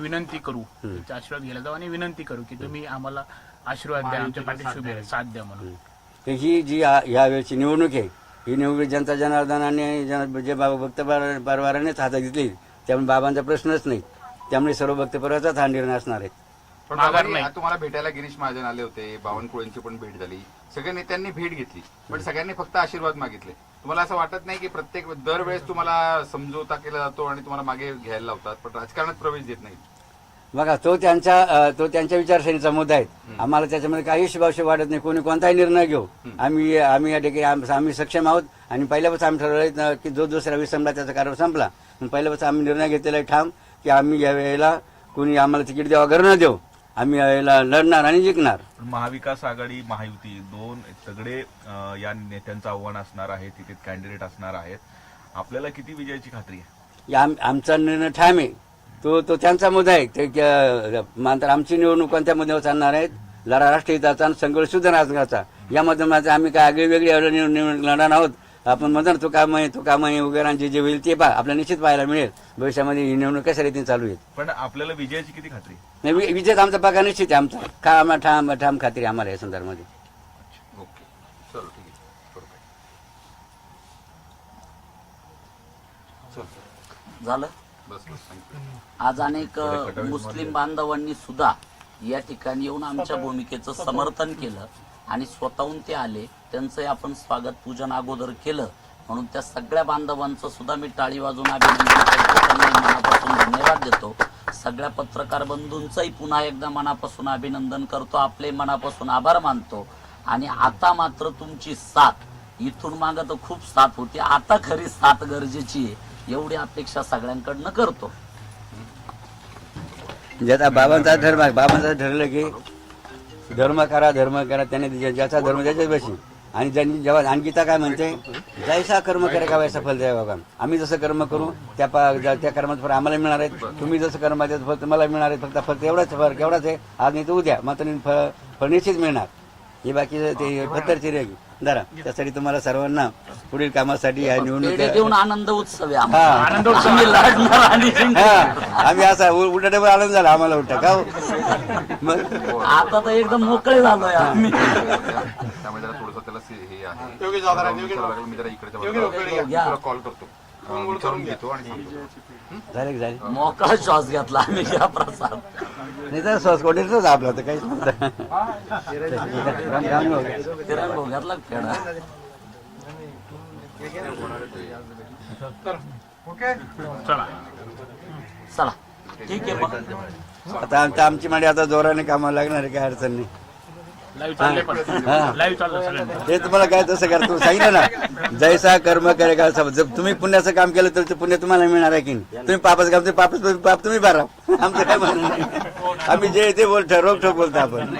विनंती करू. त्यांचा आशीर्वाद घ्यायला जाऊ आणि विनंती करू की तुम्ही आम्हाला आशीर्वाद द्या आमच्या पाठीशी उभे राहा, साथ द्या म्हणून. ही जी या- यावेळची निवडणूक आहे ही निवडणूक जनता जनार्दनाने जन- जे बाबा भक्त पर- परिवारानेच हातात घेतली त्यामुळे बाबांचा प्रश्नच नाही. त्यामुळे सर्व भक्त परिवाराचाच हा निर्णय असणार आहे. पण माघार बाबांनी नाही. आज तुम्हाला भेटायला गिरीश महाजन आले होते बावनकुळेंची पण भेट झाली. सगळ्या नेत्यांनी भेट घेतली पण सगळ्यांनी फक्त आशीर्वाद मागितले. तुम्हाला असं वाटत नाही की प्रत्येक दरवेळेस तुम्हाला समजवता केला जातो आणि तुम्हाला मागे घ्यायला लावतात पण राजकारणात प्रवेश देत नाही बघा तो त्यांचा तो त्यांच्या विचारसरणीचा मुद्दा आहे. आम्हाला त्याच्यामध्ये काही शुभाशय वाटत नाही. कोणी कोणताही निर्णय घेऊ. आम्ही आम्ही या ठिकाणी आम- आम्ही सक्षम आहोत. आणि पहिल्यापासून आम्ही ठरवलं की जो दुसरा विसंबला त्याचा कारभार संपला पहिल्यापासून आम्ही निर्णय घेतलेला आहे ठाम की आम्ही या वेळेला कोणी आम्हाला तिकीट द्यावा घर न देऊ. आम्ही या वेळेला लढणार आणि जिंकणार. महाविकास आघाडी महायुती दोन तगडे अ, या नेत्यांचं आव्हान असणार आहे तिथे कॅन्डिडेट असणार आहेत. आपल्याला किती विजयाची खात्री आहे? या आम- आमचा निर्णय ठाम आहे. तो तो त्यांचा मुद्दा आहे. ते क- मात्र आमची निवडणूक कोणत्या मुद्द्यावर चालणार आहेत? लढा राष्ट्रहिताचा आणि संघर्ष राजकारणाचा या माध्यमात आम्ही काय आगळी वेगळी निवड- निवडणूक लढणार आहोत? आपण म्हणतो ना तो काम आहे तो काम आहे वगैरे आणि जे जे होईल ते पहा. आपल्याला निश्चित पाहायला मिळेल. भविष्यामध्ये ही निवडणूक कशा रीतीने चालू आहे? पण आपल्याला विजयाची किती खात्री? नाही, वि- विजय आमचा पगार निश्चित आहे आमचा. का आम्हाला ठाम ठाम खात्री आहे आम्हाला या संदर्भामध्ये. ओके. चलो ठीक आहे. बरोबर. चल. झालं? बस बस थँक्यू आज अनेक अ, मुस्लिम बांधवांनी सुद्धा या ठिकाणी येऊन आमच्या भूमिकेचं समर्थन केलं. आणि स्वतःहून ते आले. त्यांचं आपण स्वागत पूजन अगोदर केलं. म्हणून त्या सगळ्या बांधवांचं सुद्धा मी टाळी वाजून अभिनंदन करतो. मनापासून धन्यवाद देतो. सगळ्या पत्रकार बंधूंचंही पुन्हा एकदा मनापासून अभिनंदन करतो. आपले मनापासून आभार मानतो. आणि आता मात्र तुमची साथ. इथून मागं तर खूप साथ होती. आता खरी साथ गरजेची आहे. एवढी अपेक्षा सगळ्यांकडनं करतो. म्हणजे बाबांचा धर्म बाबांचा ठरलं की धर्म करा धर्म करा त्याने ज्या- ज्याचा धर्म त्याच्याच बशी. आणि ज्यांनी जेव्हा आणखीता काय म्हणते? जैसा कर्म करे का वैसा फल द्या बाबा आम्ही जसं कर्म करू त्या पा- ज्या- त्या कर्माचं फळ आम्हाला मिळणार आहेत. तुम्ही जसं कर्म त्याचं फळ तुम्हाला मिळणार आहे फक्त फक्त एवढाच फरक एवढाच आहे. आज नाही तर उद्या. मात्र फळ फळ निश्चित मिळणार. हे बाकी ते पत्तरची रे धरा त्यासाठी तुम्हाला सर्वांना पुढील कामासाठी या पेढे निवडणूक देऊन आनंद उत्सव आहे हा. आम्हाला. आनंद उत्सव. आम्ही लढणार आणि जिंकणार. हा आम्ही असा उलटा डबल आनंद झाला आम्हाला उलटा का हो? मग आता तर एकदम मोकळे झालोय आम्ही त्यामुळे जरा थोडस त्याला से- हे आहे मी जरा तुला कॉल करतो अं, विचारून घेतो आणि सांगतो झाले की झाले मोकळा श्वास घेतला आम्ही या प्रसाद. नाही तर सॉसकोटीच आपलं तर काहीच नव्हतं. किरण पेढा? चला. चला. ठीक आहे मग. आता आमच्या आमची माडी आता जोराने कामाला लागणार आहे काय अडचण नाही. हा. तुम्हाला काय तसं करा तुम्ही सांगितलं ना? जैसा कर्म करे का सब जर तुम्ही पुण्याचं काम केलं तर ते पुण्य तुम्हाला मिळणार आहे की? तुम्ही पापाचं काम ते पापच पाप तुम्ही भरा. आमचं काय म्हणणं नाही. आम्ही जे ते बोल ठरवून ठोक बोलतो आपण.